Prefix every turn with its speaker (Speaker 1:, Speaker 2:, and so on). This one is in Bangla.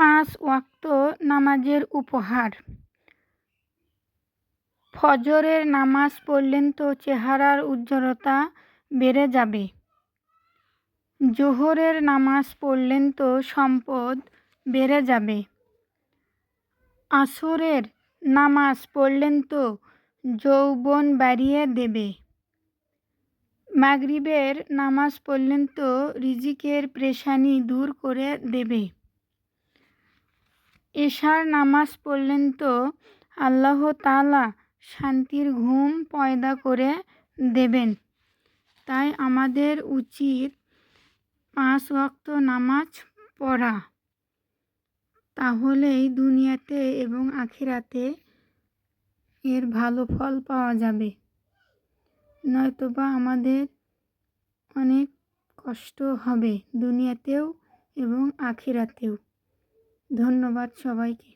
Speaker 1: পাঁচ ওয়াক্ত নামাজের উপহার। ফজরের নামাজ পড়লেন তো চেহারার উজ্জ্বলতা বেড়ে যাবে। জোহরের নামাজ পড়লেন তো সম্পদ বেড়ে যাবে। আসরের নামাজ পড়লেন তো যৌবন বাড়িয়ে দেবে। মাগরিবের নামাজ পড়লেন তো রিজিকের প্রেশানি দূর করে দেবে। এশার নামাজ পড়লেন তো আল্লাহ তালা শান্তির ঘুম পয়দা করে দেবেন। তাই আমাদের উচিত পাঁচ ওয়াক্ত নামাজ পড়া। তাহলেই দুনিয়াতে এবং আখিরাতে এর ভালো ফল পাওয়া যাবে। নয়তোবা আমাদের অনেক কষ্ট হবে দুনিয়াতেও এবং আখিরাতেও। ধন্যবাদ সবাইকে।